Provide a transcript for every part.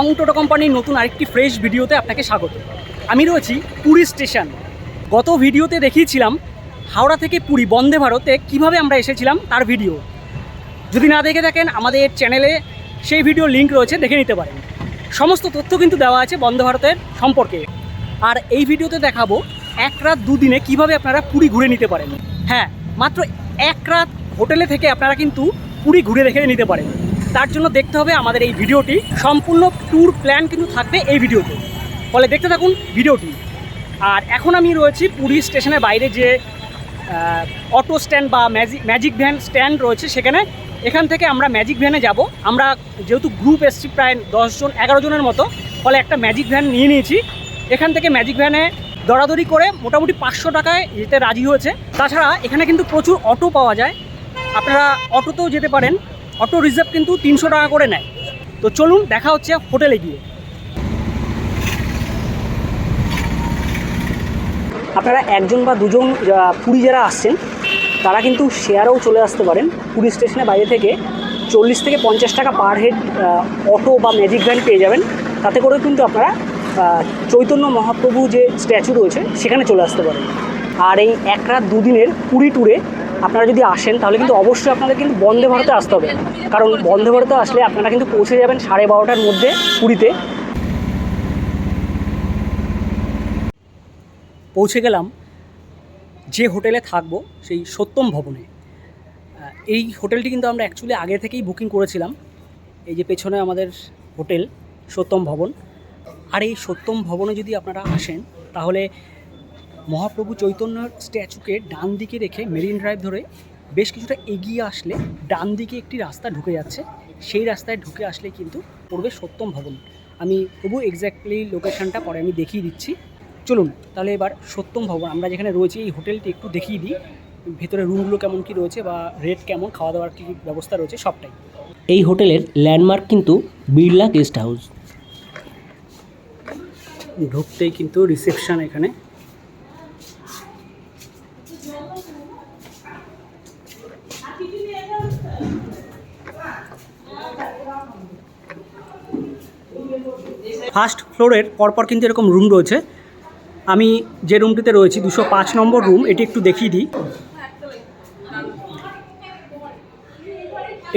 রং টোটো কোম্পানির নতুন আরেকটি ফ্রেশ ভিডিওতে আপনাকে স্বাগত। আমি রয়েছি পুরী স্টেশন। গত ভিডিওতে দেখিয়েছিলাম হাওড়া থেকে পুরী, বন্দে ভারতে কীভাবে আমরা এসেছিলাম তার ভিডিও। যদি না দেখে থাকেন, আমাদের চ্যানেলে সেই ভিডিও লিংক রয়েছে, দেখে নিতে পারেন। সমস্ত তথ্য কিন্তু দেওয়া আছে বন্দে ভারতের সম্পর্কে। আর এই ভিডিওতে দেখাবো এক রাত দুদিনে কীভাবে আপনারা পুরী ঘুরে নিতে পারেন। হ্যাঁ মাত্র এক রাত হোটেলে থেকে আপনারা কিন্তু পুরী ঘুরে দেখে নিতে পারেন। তার জন্য দেখতে হবে আমাদের এই ভিডিওটি। সম্পূর্ণ ট্যুর প্ল্যান কিন্তু থাকবে এই ভিডিওতে। ফলে দেখতে থাকুন ভিডিওটি। আর এখন আমি রয়েছি পুরী স্টেশনের বাইরে যে অটো স্ট্যান্ড বা ম্যাজিক ম্যাজিক ভ্যান স্ট্যান্ড রয়েছে সেখানে। এখান থেকে আমরা ম্যাজিক ভ্যানে যাব। আমরা যেহেতু গ্রুপ এসছি প্রায় দশজন এগারো জনের মতো, ফলে একটা ম্যাজিক ভ্যান নিয়ে নিয়েছি। এখান থেকে ম্যাজিক ভ্যানে দরাদরি করে মোটামুটি পাঁচশো টাকায় যেতে রাজি হয়েছে। তাছাড়া এখানে কিন্তু প্রচুর অটো পাওয়া যায়। আপনারা অটোতেও যেতে পারেন। অটো রিজার্ভ কিন্তু তিনশো টাকা করে নেয়। তো চলুন দেখা হচ্ছে হোটেলে গিয়ে। আপনারা একজন বা দুজন পুরী যারা আসছেন, তারা কিন্তু শেয়ারেও চলে আসতে পারেন। পুরী স্টেশনের বাইরে থেকে চল্লিশ থেকে পঞ্চাশ টাকা পার হেড অটো বা ম্যাজিক ভ্যান পেয়ে যাবেন। তাতে করে কিন্তু আপনারা চৈতন্য মহাপ্রভু যে স্ট্যাচু রয়েছে, সেখানে চলে আসতে পারেন। আর এই এক রাত দুদিনের পুরী ট্যুরে আপনারা যদি আসেন, তাহলে কিন্তু অবশ্যই আপনাদের কিন্তু বন্দে ভারতে আসতে হবে। কারণ বন্দে ভারতে আসলে আপনারা কিন্তু পৌঁছে যাবেন সাড়ে বারোটার মধ্যে পুরীতে। পৌঁছে গেলাম যে হোটেলে থাকব, সেই সত্যম ভবনে। এই হোটেলটি কিন্তু আমরা অ্যাকচুয়ালি আগে থেকেই বুকিং করেছিলাম। এই যে পেছনে আমাদের হোটেল সত্যম ভবন। আর এই সত্যম ভবনে যদি আপনারা আসেন, তাহলে মহাপ্রভু চৈতন্যর স্ট্যাচুকে ডান দিকে রেখে মেরিন ড্রাইভ ধরে বেশ কিছুটা এগিয়ে আসলে ডান দিকে একটি রাস্তা ঢুকে যাচ্ছে। সেই রাস্তায় ঢুকে আসলে কিন্তু পড়বে সত্যম ভবন আমি তবু এক্স্যাক্টলি লোকেশনটা পরে আমি দেখিয়ে দিচ্ছি। চলুন, তাহলে এবার সত্যম ভবন আমরা যেখানে রয়েছি, এই হোটেলটি একটু দেখিয়ে দিই। ভেতরে রুমগুলো কেমন কি রয়েছে বা রেট কেমন খাওয়া দাওয়ার কী ব্যবস্থা রয়েছে, সবটাই। এই হোটেলের ল্যান্ডমার্ক কিন্তু বিড়লা গেস্ট হাউস ঢুকতেই কিন্তু রিসেপশান এখানে। ফার্স্ট ফ্লোরের পরপর কিন্তু এরকম রুম রয়েছে। আমি যে রুমটিতে রয়েছি, দুশো পাঁচ নম্বর রুম এটি একটু দেখিয়ে দিই।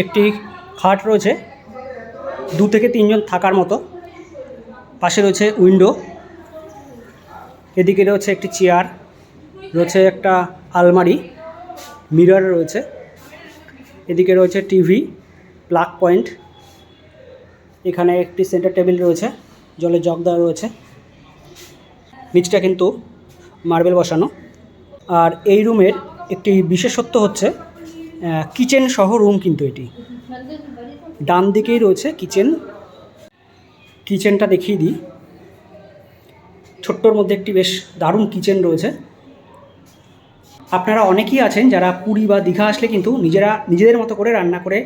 একটি খাট রয়েছে, দু থেকে তিনজন থাকার মতো। পাশে রয়েছে উইন্ডো এদিকে রয়েছে একটি চেয়ার রয়েছে একটা আলমারি মিরর রয়েছে। এদিকে রয়েছে টিভি প্লাগ পয়েন্ট এখানে একটি সেন্টার টেবিল রয়েছে। জলের জগ দেওয়া রয়েছে। নিচটা কিন্তু মার্বেল বসানো। আর এই রুমের একটি বিশেষত্ব হচ্ছে কিচেন সহ রুম কিন্তু এটি। ডান দিকেই রয়েছে কিচেন। কিচেনটা দেখিয়ে দিই। ছোট্টর মধ্যে একটি বেশ দারুণ কিচেন রয়েছে। আপনারা অনেকেই আছেন যারা পুরী বা দীঘা আসলে কিন্তু নিজেরা, নিজেদের মতো করে রান্না করে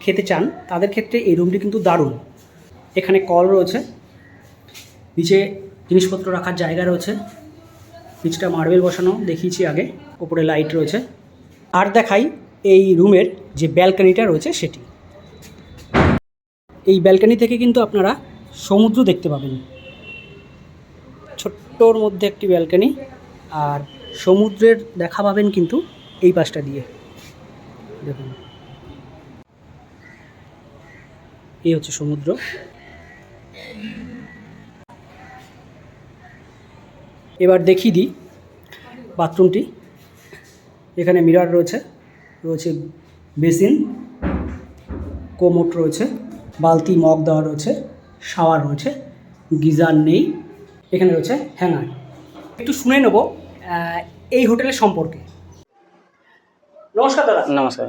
খেতে চান। তাদের ক্ষেত্রে এই রুমটি কিন্তু দারুণ। এখানে কল রয়েছে। নিচে জিনিসপত্র রাখার জায়গা রয়েছে। নিচটা মার্বেল বসানো, দেখিয়েছি আগে। ওপরে লাইট রয়েছে। আর দেখাই এই রুমের যে ব্যালকনিটা রয়েছে সেটি। এই ব্যালকনি থেকে কিন্তু আপনারা সমুদ্র দেখতে পাবেন। ছোট্টর মধ্যে একটি ব্যালকনি আর সমুদ্রের দেখা পাবেন কিন্তু এই পাশটা দিয়ে। দেখুন। এই হচ্ছে সমুদ্র। এবার দেখিয়ে দিই বাথরুমটি। এখানে মিরর রয়েছে রয়েছে বেসিন কোমোট রয়েছে বালতি মগ দেওয়া রয়েছে শাওয়ার রয়েছে গিজার নেই এখানে রয়েছে হ্যাঙ্গার। একটু শুনে নেব এই হোটেলের সম্পর্কে। নমস্কার দাদা। নমস্কার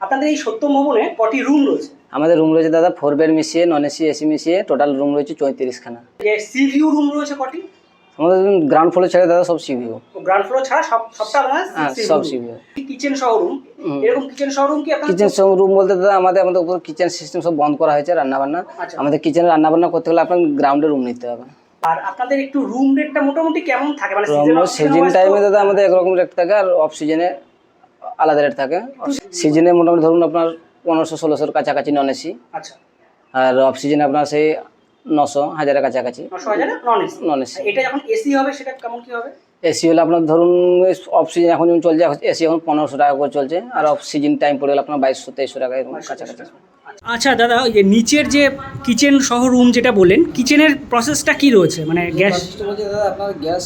আপনাদের এই সত্যম ভবনে কটি রুম রয়েছে? আমাদের রুম রয়েছে দাদা ফোর বেড মিশিয়ে নন এসি এসি মিশিয়ে টোটাল রুম রয়েছে চৌত্রিশখানা। সি ভিউ রুম রয়েছে কটি? আমাদের গ্রাউন্ড ফ্লোর ছেড়ে দাদা সব সিভিউ গ্রাউন্ড ফ্লোর ছাড়া সব সবটা হ্যাঁ? সব সিভিউ কিচেন সহ রুম এরকম কিচেন সহ রুম কি কিচেন রুম বলতে দাদা আমাদের আমাদের উপর কিচেন সিস্টেম সব বন্ধ করা হয়েছে রান্না বান্না আচ্ছা। আমাদের কিচেনে রান্না বান্না করতে গেলে আপনার গ্রাউন্ডে রুম নিতে হবে। আর আপনাদের একটু রুম রেটটা মোটামুটি কেমন থাকে? মানে সিজন টাইমে দাদা আমাদের একরকম রেট থাকে আর অফ সিজনে আলাদা রেট থাকে। সিজনে মোটামুটি ধরুন আপনার পনেরোশো ষোলোশোর কাছাকাছি নন এসি আচ্ছা। আর অফ সিজনে আপনার সেই নশো হাজারের কাছাকাছি। নন এসি এসি এটা যখন এসি হবে সেটা কেমন কি হবে? এসি হলে আপনার ধরুন অফ সিজন এখন যখন চলছে এসি এখন পনেরোশো টাকা করে চলছে আর অফ সিজন টাইম পড়ে গেলে আপনার বাইশশো তেইশশো টাকা এরকম কাছাকাছি। আচ্ছা দাদা ওই যে নিচের যে কিচেন সহ রুম যেটা বললেন কিচেনের প্রসেসটা কি রয়েছে? মানে গ্যাস দাদা আপনার গ্যাস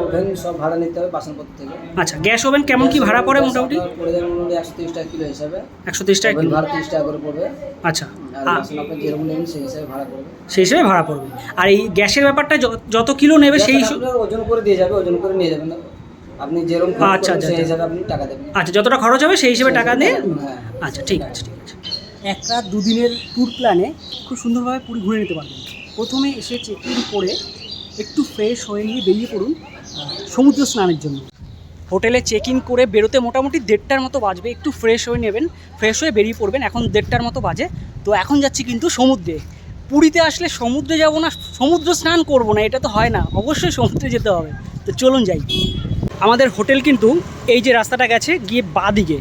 ওভেন সব ভাড়া নিতে হবে বাসনপত্র থেকে। আচ্ছা গ্যাস ওভেন কেমন কি ভাড়া পড়ে মোটামুটি? পড়ে যাবে মোটামুটি একশো তিরিশ টাকা কিলো হিসাবে। একশো তিরিশ টাকা কিলো? ভাড়া তিরিশ টাকা করে পড়বে। আচ্ছা নেবেন সেই হিসাবে ভাড়া পড়বে। সেই হিসেবে ভাড়া পড়বে। আর এই গ্যাসের ব্যাপারটা যত কিলো নেবে সেই ওজন করে দিয়ে যাবে ওজন করে নিয়ে যাবেন আপনি যেরকম আচ্ছা, আচ্ছা, সেই আচ্ছা। হিসাবে আপনি টাকা দেবেন। আচ্ছা যতটা খরচ হবে সেই হিসেবে টাকা দিয়ে হ্যাঁ। আচ্ছা ঠিক আছে ঠিক আছে। এক রাত দুদিনের ট্যুর প্ল্যানে খুব সুন্দরভাবে পুরী ঘুরে নিতে পারবেন। প্রথমে এসে চেক ইন করে একটু ফ্রেশ হয়ে নিয়ে বেরিয়ে পড়ুন সমুদ্র স্নানের জন্য। হোটেলে চেক ইন করে বেরোতে মোটামুটি দেড়টার মতো বাজবে, একটু ফ্রেশ হয়ে নেবেন ফ্রেশ হয়ে বেরিয়ে পড়বেন, এখন দেড়টার মতো বাজে। তো এখন যাচ্ছি কিন্তু সমুদ্রে। পুরীতে আসলে সমুদ্রে যাব না, সমুদ্র স্নান করব না, এটা তো হয় না, অবশ্যই সমুদ্রে যেতে হবে। তো চলুন যাই। আমাদের হোটেল কিন্তু এই যে রাস্তাটা গেছে গিয়ে বাদিকে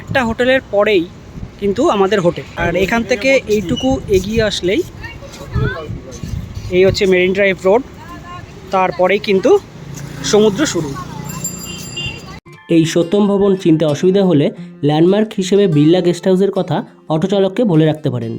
একটা হোটেলের পরেই কিন্তু আমাদের হোটেল। আর এখান থেকে এইটুকু এগিয়ে আসলেই এই হচ্ছে মেরিন ড্রাইভ রোড। তারপরেই কিন্তু সমুদ্র শুরু। এই সত্যম ভবন চিনতে অসুবিধা হলে ল্যান্ডমার্ক হিসেবে বিড়লা গেস্ট হাউসের কথা অটোচালককে বলে রাখতে পারেন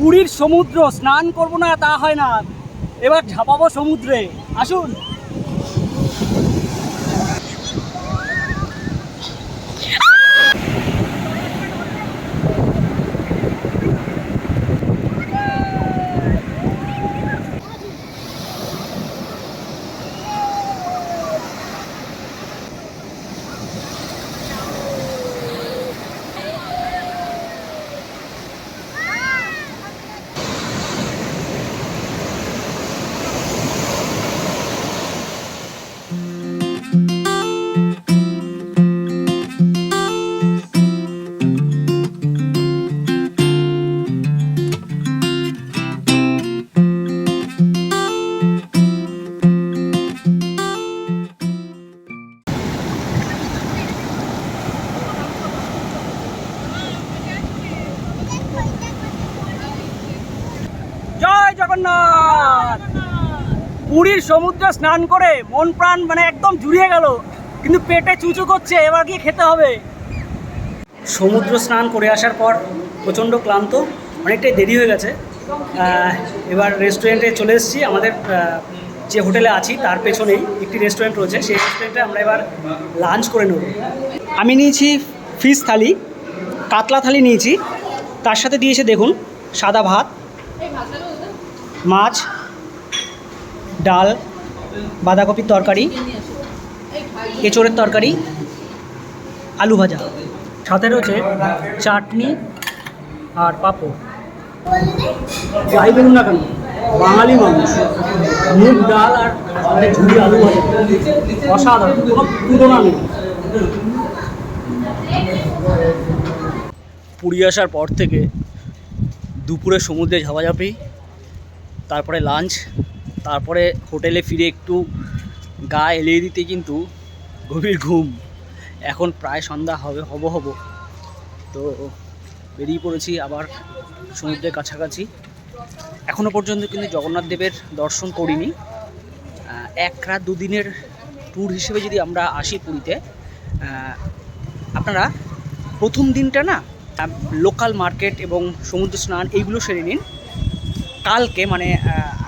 পুরীর সমুদ্র স্নান করব না তা হয় না। এবার ঝাঁপাবো সমুদ্রে। আসুন। সমুদ্রে স্নান করে মন প্রাণ মানে একদম জুড়িয়ে গেল। কিন্তু পেটে চুচু করছে, এবার গিয়ে খেতে হবে? সমুদ্র স্নান করে আসার পর প্রচণ্ড ক্লান্ত, অনেকটাই দেরি হয়ে গেছে। এবার রেস্টুরেন্টে চলে এসেছি। আমাদের যে হোটেলে আছি, তার পেছনেই একটি রেস্টুরেন্ট রয়েছে। সেই রেস্টুরেন্টে আমরা এবার লাঞ্চ করে নেব। আমি নিয়েছি ফিশ থালি, কাতলা থালি নিয়েছি। তার সাথে দিয়েছে দেখুন, সাদা ভাত, মাছ ডাল বাঁধাকপির তরকারি এঁচোড়ের তরকারি আলু ভাজা। সাথে রয়েছে চাটনি আর পাঁপড়। যাই বেরুন না কেন? বাঙালি মানুষ। মুগ ডাল আর ঝুড়ি আলু ভাজা। অসাধারণ। কোনো তুলনা নেই। পুরী আসার পর থেকে দুপুরে সমুদ্রে ঝাপাঝাপি তারপরে লাঞ্চ তারপরে হোটেলে ফিরে একটু গা এলিয়ে দিতে কিন্তু গভীর ঘুম। এখন প্রায় সন্ধ্যা হবে, হব হব। তো বেরিয়ে পড়েছি আবার সমুদ্রের কাছাকাছি। এখনও পর্যন্ত কিন্তু জগন্নাথ দেবের দর্শন করিনি। এক রাত দুদিনের ট্যুর হিসেবে যদি আমরা আসি পুরীতে আপনারা প্রথম দিনটা না লোকাল মার্কেট এবং সমুদ্র স্নান এইগুলো সেরে নিন। কালকে মানে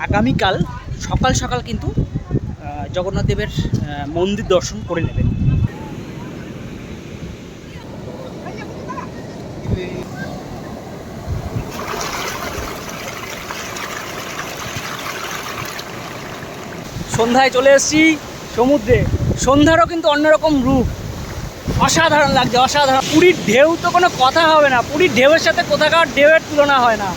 আগামীকাল সকাল সকাল কিন্তু জগন্নাথ দেবের মন্দির দর্শন করে নেবেন। সন্ধ্যায় চলে এসেছি সমুদ্রে। সন্ধ্যারও কিন্তু অন্যরকম রূপ। অসাধারণ লাগছে, অসাধারণ। পুরীর ঢেউ তো কোনো কথা হবে না। পুরীর ঢেউয়ের সাথে কোথাকার ঢেউয়ের তুলনা হয় না।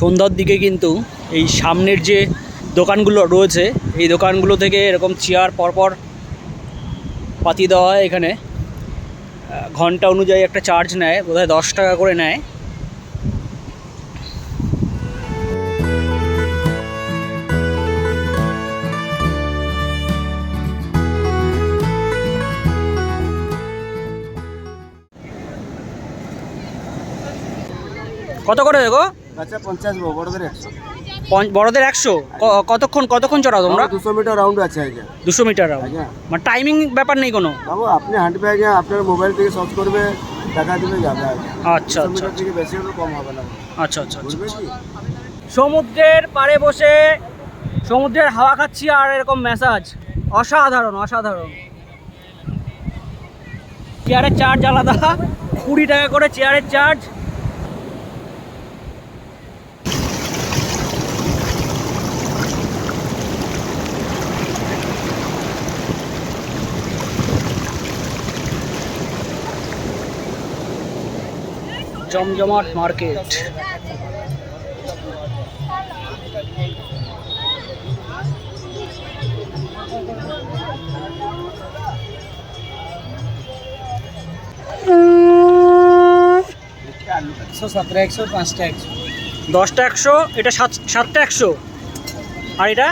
সন্ধ্যার দিকে কিন্তু এই সামনের যে দোকানগুলো রয়েছে, এই দোকানগুলো থেকে এরকম চেয়ার পরপর পাতি দেওয়া হয় এখানে। ঘণ্টা অনুযায়ী একটা চার্জ নেয়, বোধহয় দশ টাকা করে নেয়। কত করে দেখো আচ্ছা পঞ্চাশ বড়দের একশো। বড়দের একশো? কতক্ষণ কতক্ষণ চড়াও তোমরা? দুশো মিটার রাউন্ড আছে আজ্ঞা দুশো মিটার রাউন্ড আজ্ঞা মানে টাইমিং ব্যাপার নেই কোনো? বাবু আপনি হাঁটবে আজ্ঞা আপনার মোবাইল থেকে সার্চ করবে টাকা দিলে যাবে আচ্ছা আচ্ছা থেকে বেশি হলে কম হবে না। আচ্ছা আচ্ছা আচ্ছা সমুদ্রের পাড়ে বসে সমুদ্রের হাওয়া খাচ্ছি আর এরকম ম্যাসাজ অসাধারণ অসাধারণ। চেয়ারের চার্জ আলাদা। কুড়ি টাকা করে চেয়ারের চার্জ জমজমাট মার্কেট। একশো সতেরো একশো পাঁচটা একশো। দশটা একশো এটা সাত সাতটা একশো। আর এটা?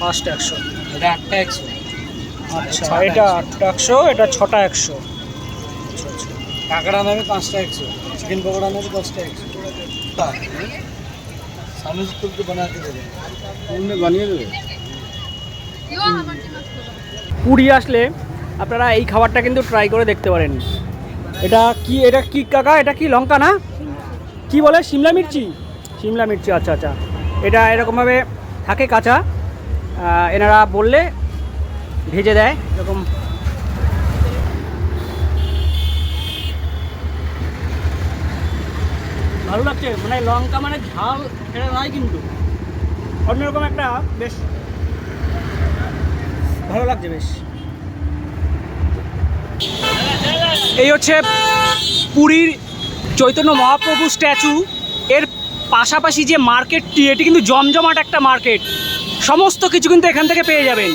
পাঁচটা একশো। এটা আটটা একশো। আচ্ছা এটা আটটা একশো এটা ছটা একশো। কাঁকড়া নেবে পাঁচটা একশো চিকেন পকোড়া নেবে দশটা একশো। সামনে তুলতে বানাতে দেবে। বানিয়ে দেবে? পুরী আসলে আপনারা এই খাবারটা কিন্তু ট্রাই করে দেখতে পারেন। এটা কি এটা কি কাকা এটা কি লঙ্কা না? কি বলে? সিমলা মির্চি? সিমলা মির্চি আচ্ছা আচ্ছা। এটা এরকমভাবে থাকে কাঁচা। এনারা বললে ভেজে দেয় এরকম ভালো লাগছে মানে লঙ্কা মানে ঝাল এটা নয় কিন্তু। অন্যরকম একটা বেশ ভালো লাগছে বেশ। এই হচ্ছে পুরীর চৈতন্য মহাপ্রভু স্ট্যাচু। এর পাশাপাশি যে মার্কেটটি এটি কিন্তু জমজমাট একটা মার্কেট। সমস্ত কিছু কিন্তু এখান থেকে পেয়ে যাবেন।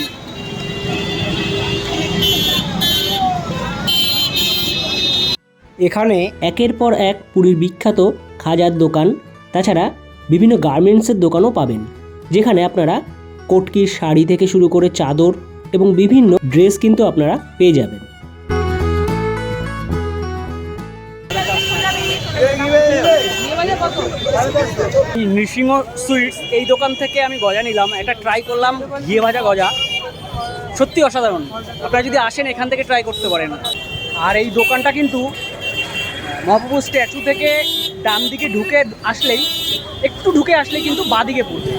এখানে একের পর এক পুরীর বিখ্যাত খাজার দোকান, তাছাড়া বিভিন্ন গার্মেন্টসের দোকানও পাবেন, যেখানে আপনারা কটকির শাড়ি থেকে শুরু করে চাদর এবং বিভিন্ন ড্রেস কিন্তু আপনারা পেয়ে যাবেন। নৃসিংহ সুইটস এই দোকান থেকে আমি গজা নিলাম, এটা ট্রাই করলাম, ঘিয়ে ভাজা গজা। সত্যি অসাধারণ। আপনারা যদি আসেন, এখান থেকে ট্রাই করতে পারেন। আর এই দোকানটা কিন্তু মহাপ্রভু স্ট্যাচু থেকে ডান দিকে ঢুকে আসলেই একটু ঢুকে আসলে কিন্তু বাদিকে পড়বে।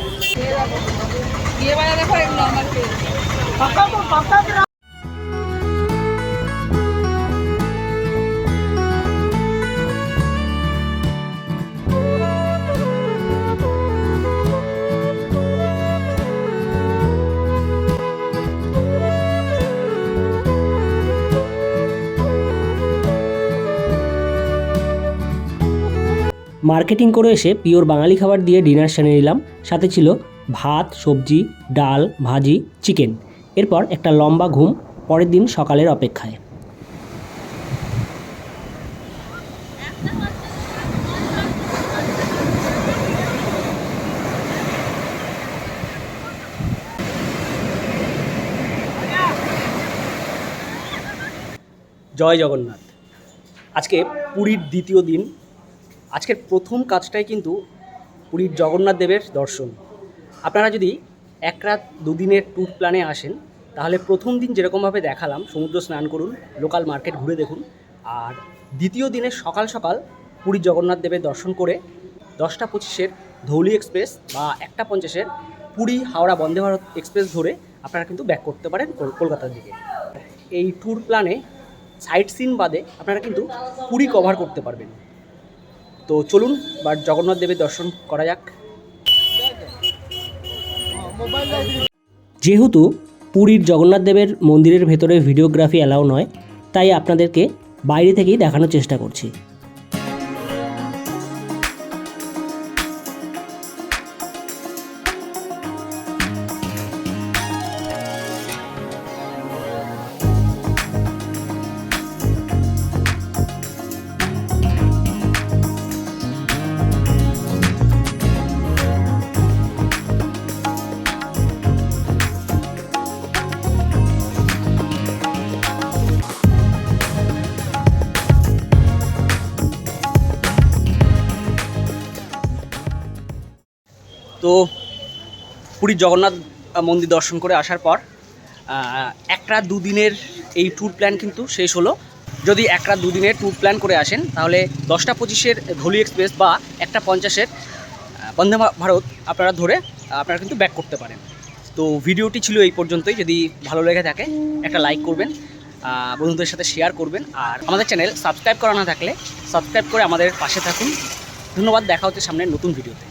মার্কেটিং করে এসে পিওর বাঙালি খাবার দিয়ে ডিনার সেরে নিলাম। সাথে ছিল ভাত, সবজি, ডাল, ভাজি, চিকেন। এরপর একটা লম্বা ঘুম, পরের দিন সকালের অপেক্ষায়। জয় জগন্নাথ। আজকে পুরীর দ্বিতীয় দিন আজকের প্রথম কাজটাই কিন্তু পুরীর জগন্নাথ দেবের দর্শন। আপনারা যদি এক রাত দুদিনের ট্যুর প্ল্যানে আসেন, তাহলে প্রথম দিন যেরকমভাবে দেখালাম, সমুদ্র স্নান করুন লোকাল মার্কেট ঘুরে দেখুন, আর দ্বিতীয় দিনে সকাল সকাল পুরীর জগন্নাথ দেবের দর্শন করে দশটা পঁচিশের ধৌলি এক্সপ্রেস বা একটা পঞ্চাশের পুরী হাওড়া বন্দে ভারত এক্সপ্রেস ধরে আপনারা কিন্তু ব্যাক করতে পারেন কল- কলকাতার দিকে। এই ট্যুর প্ল্যানে সাইট সিন বাদে আপনারা কিন্তু পুরী কভার করতে পারবেন। তো চলুন বা জগন্নাথ দেবের দর্শন করা যাক। যেহেতু পুরীর জগন্নাথ দেবের মন্দিরের ভেতরে ভিডিওগ্রাফি অ্যালাউ নয়, তাই আপনাদেরকে বাইরে থেকেই দেখানোর চেষ্টা করছি। পুরীর জগন্নাথ মন্দির দর্শন করে আসার পর একটা দুদিনের এই ট্যুর প্ল্যান কিন্তু শেষ হলো। যদি একটা দুদিনের ট্যুর প্ল্যান করে আসেন, তাহলে দশটা পঁচিশের ধলি এক্সপ্রেস বা একটা পঞ্চাশের বন্দে ভারত আপনারা ধরে, আপনারা কিন্তু ব্যাক করতে পারেন। তো ভিডিওটি ছিল এই পর্যন্তই। যদি ভালো লেগে থাকে, একটা লাইক করবেন বন্ধুদের সাথে শেয়ার করবেন। আর আমাদের চ্যানেল সাবস্ক্রাইব করা না থাকলে সাবস্ক্রাইব করে আমাদের পাশে থাকুন। ধন্যবাদ, দেখা হচ্ছে সামনের নতুন ভিডিওতে